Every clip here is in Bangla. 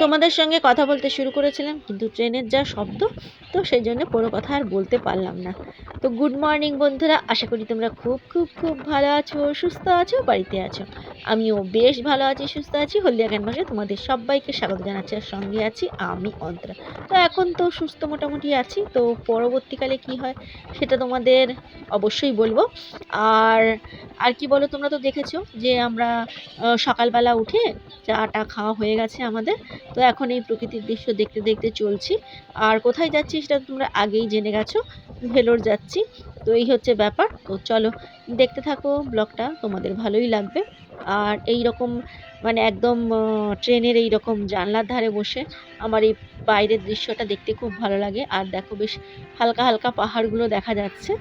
তোমাদের সঙ্গে কথা বলতে শুরু করেছিলাম, কিন্তু ট্রেনের যা শব্দ, তো সেই জন্য পুরো কথা আর বলতে পারলাম না। তো গুড মর্নিং বন্ধুরা, আশা করি তোমরা খুব খুব খুব ভালো আছো, সুস্থ আছো, বাড়িতে আছো। আমিও বেশ ভালো আছি, সুস্থ আছি। হলদিয়া ভাষায় তোমাদের সবাইকে স্বাগত জানাচ্ছি আর সঙ্গে আছি আমি, অন্তরা। তো এখন তো সুস্থ মোটামুটি আছি, তো পরবর্তীকালে কি হয় সেটা তোমাদের অবশ্যই বলব। আর আর কি বলো তোমরা তো দেখেছ যে আমরা সকালবেলা উঠে চাটা খাওয়া হয়ে গেছে আমাদের। তো এখন এই প্রকৃতির দৃশ্য দেখতে দেখতে চলছি। আর কোথায় যাচ্ছি সেটা তোমরা আগেই জেনে গেছো। ভেলোর যাচ্ছি। তো এই হচ্ছে ব্যাপার। তো চলো, দেখতে থাকো ব্লগটা, তোমাদের ভালোই লাগবে। আর এই রকম মানে একদম ট্রেনের এই রকম জানলার ধারে বসে আমার এই বাইরের দৃশ্যটা দেখতে খুব ভালো লাগে। আর দেখো বেশ হালকা হালকা পাহাড়গুলো দেখা যাচ্ছে।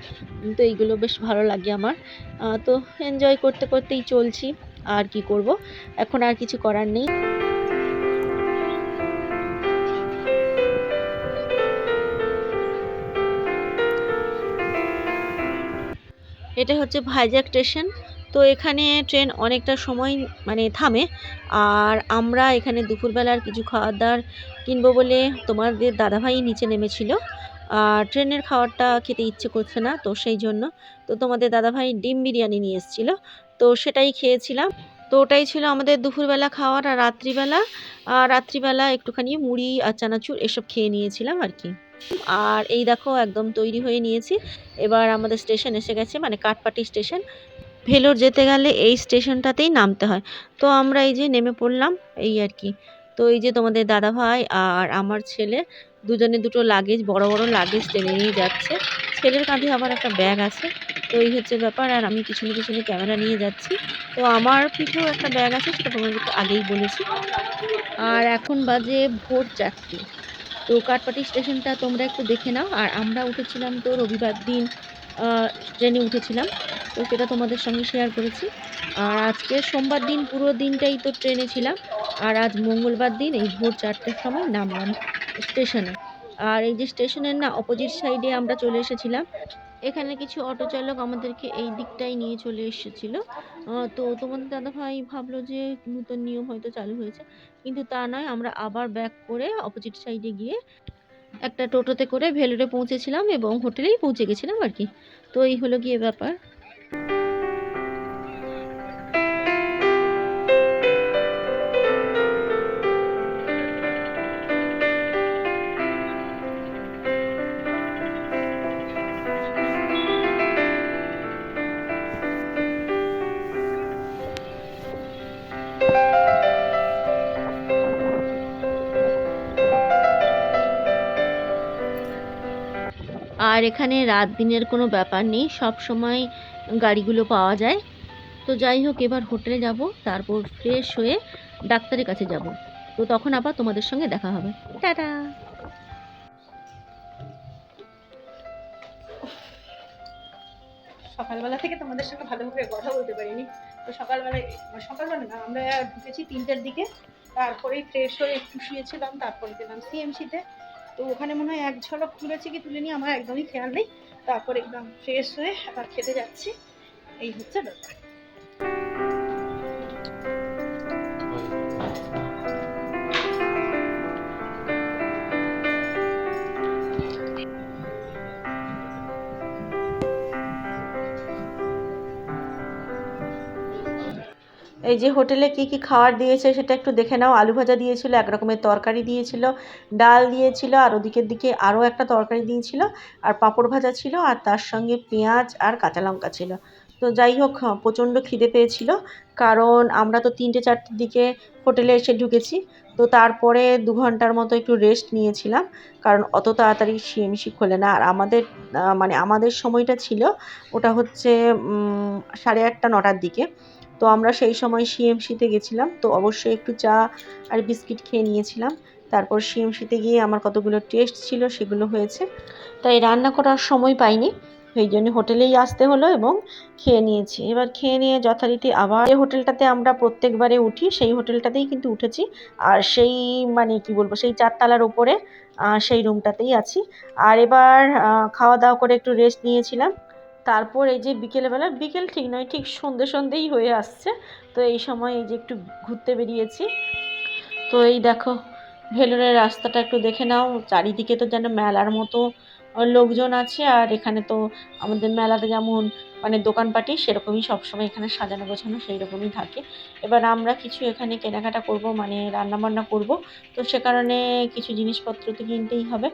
তো এইগুলো বেশ ভালো লাগে আমার। তো এনজয় করতে করতেই চলছি। আর কি করব? এখন আর কিছু করার নেই। এটা হচ্ছে ভাইজ্যাক স্টেশন। তো এখানে ট্রেন অনেকটা সময় মানে থামে। আর আমরা এখানে দুপুরবেলার কিছু খাওয়ার দাওয়ার কিনবো বলে তোমাদের দাদাভাই নিচে নেমেছিল। আর ট্রেনের খাবারটা খেতে ইচ্ছে করছে না, তো সেই জন্য তো তোমাদের দাদাভাই ডিম বিরিয়ানি নিয়ে এসেছিল। তো সেটাই খেয়েছিলাম। তো ওটাই ছিল আমাদের দুপুরবেলা খাওয়ার আর রাত্রিবেলা। আর রাত্রিবেলা একটুখানি মুড়ি আর চানাচুর এসব খেয়ে নিয়েছিলাম আর কি। আর এই দেখো একদম তৈরি হয়ে নিয়েছি। এবার আমাদের স্টেশন এসে গেছে মানে কাঠপাটি স্টেশন। ভেলোর যেতে গেলে এই স্টেশনটাতেই নামতে হয়। তো আমরা এই যে নেমে পড়লাম, এই আর কি। তো এই যে তোমাদের দাদা ভাই আর আমার ছেলে, দুজনে দুটো লাগেজ, বড় বড় লাগেজ টেনে নিয়ে যাচ্ছে। ছেলের কাঁধে আবার একটা ব্যাগ আছে। তো এই হচ্ছে ব্যাপার, আর আমি পিছনে পিছনে ক্যামেরা নিয়ে যাচ্ছি। তো আমার পিঠেও একটা ব্যাগ আছে, সেটা তোমাদেরকে আগেই বলেছি। আর এখন বাজে ভোর চারটে। তো কাঠপাটি স্টেশনটা তোমরা একটু দেখে নাও। আর আমরা উঠেছিলাম তো রবিবার দিন ট্রেনে উঠেছিলাম। তো সেটা তোমাদের সঙ্গে শেয়ার করেছি। আর আজকে সোমবার দিন, পুরো দিনটাই তো ট্রেনে ছিলাম। আর আজ মঙ্গলবার দিন এই ভোর চারটের সময় নামলাম স্টেশনে। আর এই যে স্টেশনের না অপোজিট সাইডে আমরা চলে এসেছিলাম। এখানে কিছু অটো চালক আমাদেরকে এই দিকটাই নিয়ে চলে এসেছিল। তো তোমাদের দাদাভাই ভাবলো যে নতুন নিয়ম হয়তো চালু হয়েছে, কিন্তু তা নয়, আমরা আবার ব্যাক করে অপোজিট সাইডে গিয়ে একটা টোটোতে করে ভেলোরে পৌঁছেছিলাম এবং হোটেলেই পৌঁছে গেছিলাম আর কি। তো এই হলো গিয়ে ব্যাপার। আর এখানে রাত দিনের কোনো ব্যাপার নেই, সব সময় গাড়িগুলো পাওয়া যায়। তো যাই হোক, এবার হোটেলে যাব, তারপর ফ্রেশ হয়ে ডাক্তারের কাছে যাব। তো তখন আবার তোমাদের সঙ্গে দেখা হবে। টাটা। সকালবেলা থেকে তোমাদের সঙ্গে ভালোভাবে কথা বলতে পারিনি। তো সকালবেলায় মানে সকালবেলা না, আমরা ঢুকেছি তিনটের দিকে। তারপরেই ফ্রেশ হয়ে একটু শুয়েছিলাম, তারপরে গেলাম সিএমসিতে তো ওখানে মনে হয় এক ঝলক তুলেছি কি তুলে নিয়ে আমার একদমই খেয়াল নেই। তারপর একদম ফ্রেশ হয়ে আবার খেতে যাচ্ছি। এই হচ্ছে ব্যাপার। এই যে হোটেলে কি কি খাবার দিয়েছে সেটা একটু দেখে নাও। আলু ভাজা দিয়েছিল, এক রকমের তরকারি দিয়েছিল, ডাল দিয়েছিল, আর ওদিকের দিকে আরও একটা তরকারি দিয়েছিল, আর পাঁপড় ভাজা ছিল, আর তার সঙ্গে পেঁয়াজ আর কাঁচা লঙ্কা ছিল। তো যাই হোক প্রচণ্ড খিদে পেয়েছিল, কারণ আমরা তো তিনটে চারটের দিকে হোটেলে এসে ঢুকেছি। তো তারপরে দু ঘণ্টার মতো একটু রেস্ট নিয়েছিলাম, কারণ অত তাড়াতাড়ি সিএমসি খোলে না। আর আমাদের মানে আমাদের সময়টা ছিল, ওটা হচ্ছে সাড়ে আটটা, নটার দিকে। তো আমরা সেই সময় সিএমসিতে গেছিলাম, তো অবশ্যই একটু চা আর বিস্কিট খেয়ে নিয়েছিলাম। তারপর সিএমসিতে গিয়ে আমার কতগুলো টেস্ট ছিল সেগুলো হয়েছে। তাই রান্না করার সময় পাইনি, সেই জন্য হোটেলেই আসতে হলো এবং খেয়ে নিয়েছি। এবার খেয়ে নিয়ে যথারীতি আবার যে হোটেলটাতে আমরা প্রত্যেকবারে উঠি, সেই হোটেলটাতেই কিন্তু উঠেছি। আর সেই মানে কি বলব, সেই চারতলার ওপরে সেই রুমটাতেই আছি। আর এবার খাওয়া দাওয়া করে একটু রেস্ট নিয়েছিলাম। তারপর এই যে বিকেলবেলা বিকেল ঠিক নয়, ঠিক সন্ধে সন্ধেই হয়ে আসছে। তো এই সময় এই যে একটু ঘুরতে বেরিয়েছি। তো এই দেখো, ভেলোরের রাস্তাটা একটু দেখে নাও। চারিদিকে তো যেন মেলার মতো লোকজন আছে। আর এখানে তো আমাদের মেলাতে যেমন মানে দোকানপাটি সেরকমই সবসময় এখানে সাজানো গোছানো সেই রকমই থাকে। এবার আমরা কিছু এখানে কেনাকাটা করব মানে রান্না বান্না করব। তো সে কারণে কিছু জিনিসপত্র তো কিনতেই হবে।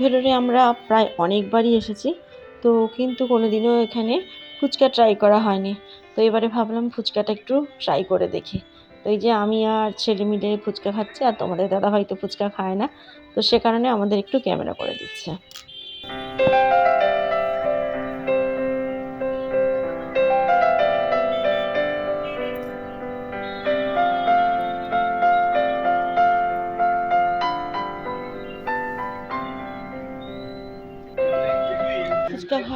ভেলোরে আমরা প্রায় অনেকবারই এসেছি, তো কিন্তু কোনো দিনও এখানে ফুচকা ট্রাই করা হয়নি। তো এবারে ভাবলাম ফুচকাটা একটু ট্রাই করে দেখি। তো এই যে আমি আর ছেলে মিলে ফুচকা খাচ্ছি আর তোমাদের দাদা হয়তো ফুচকা খায় না, তো সে কারণে আমাদের একটু ক্যামেরা করে দিচ্ছে।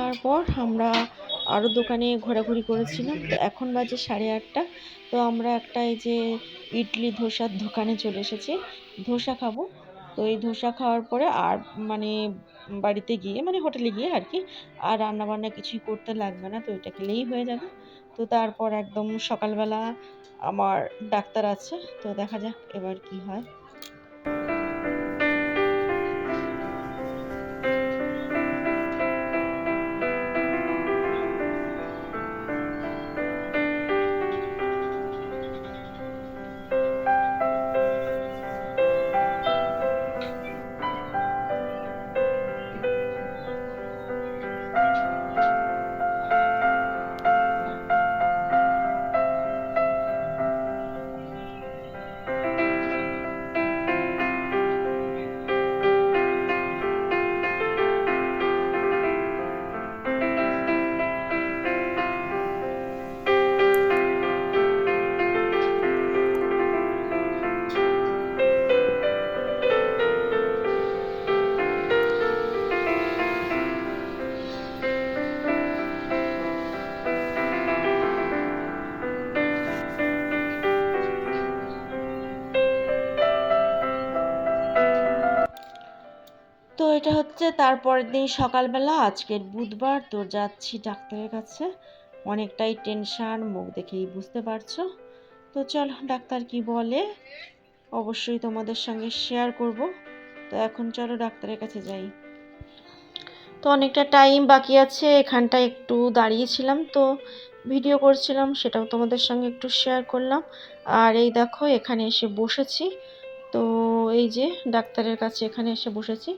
খাওয়ার পর আমরা আরও দোকানে ঘোরাঘুরি করেছিলাম। তো এখন বাজে সাড়ে আটটা। তো আমরা একটা এই যে ইডলি ধোসার দোকানে চলে এসেছি। ধোসা খাব। তো এই ধোসা খাওয়ার পরে আর মানে বাড়িতে গিয়ে মানে হোটেলে গিয়ে আর কি, আর রান্না বান্না কিছুই করতে লাগবে না। তো এটা খেলেই হয়ে যাবে। তো তারপর একদম সকালবেলা আমার ডাক্তার আছে। তো দেখা যাক এবার কি হয়। এটা হচ্ছে তারপরের দিন সকালবেলা, আজকের বুধবার। তো যাচ্ছি ডাক্তারের কাছে। অনেকটাই টেনশান, মুখ দেখেই বুঝতে পারছ। তো চলো, ডাক্তার কি বলে? অবশ্যই তোমাদের সঙ্গে শেয়ার করব। তো এখন চলো ডাক্তারের কাছে যাই। তো অনেকটা টাইম বাকি আছে, এখানটায় একটু দাঁড়িয়েছিলাম তো ভিডিও করছিলাম, সেটাও তোমাদের সঙ্গে একটু শেয়ার করলাম। আর এই দেখো, এখানে এসে বসেছি। তো এই যে, ডাক্তারের কাছে এখানে এসে বসেছি।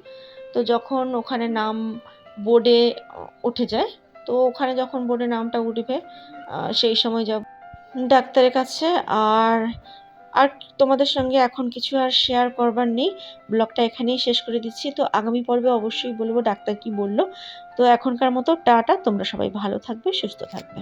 তো যখন ওখানে নাম বোর্ডে উঠে যায়, তো ওখানে যখন বোর্ডে নামটা উঠবে সেই সময় যাব ডাক্তারের কাছে। আর আর তোমাদের সঙ্গে এখন কিছু আর শেয়ার করবার নেই। ব্লগটা এখানেই শেষ করে দিচ্ছি। তো আগামী পর্বে অবশ্যই বলব ডাক্তার কি বলল। তো এখনকার মতো টাটা, তোমরা সবাই ভালো থাকবে, সুস্থ থাকবে।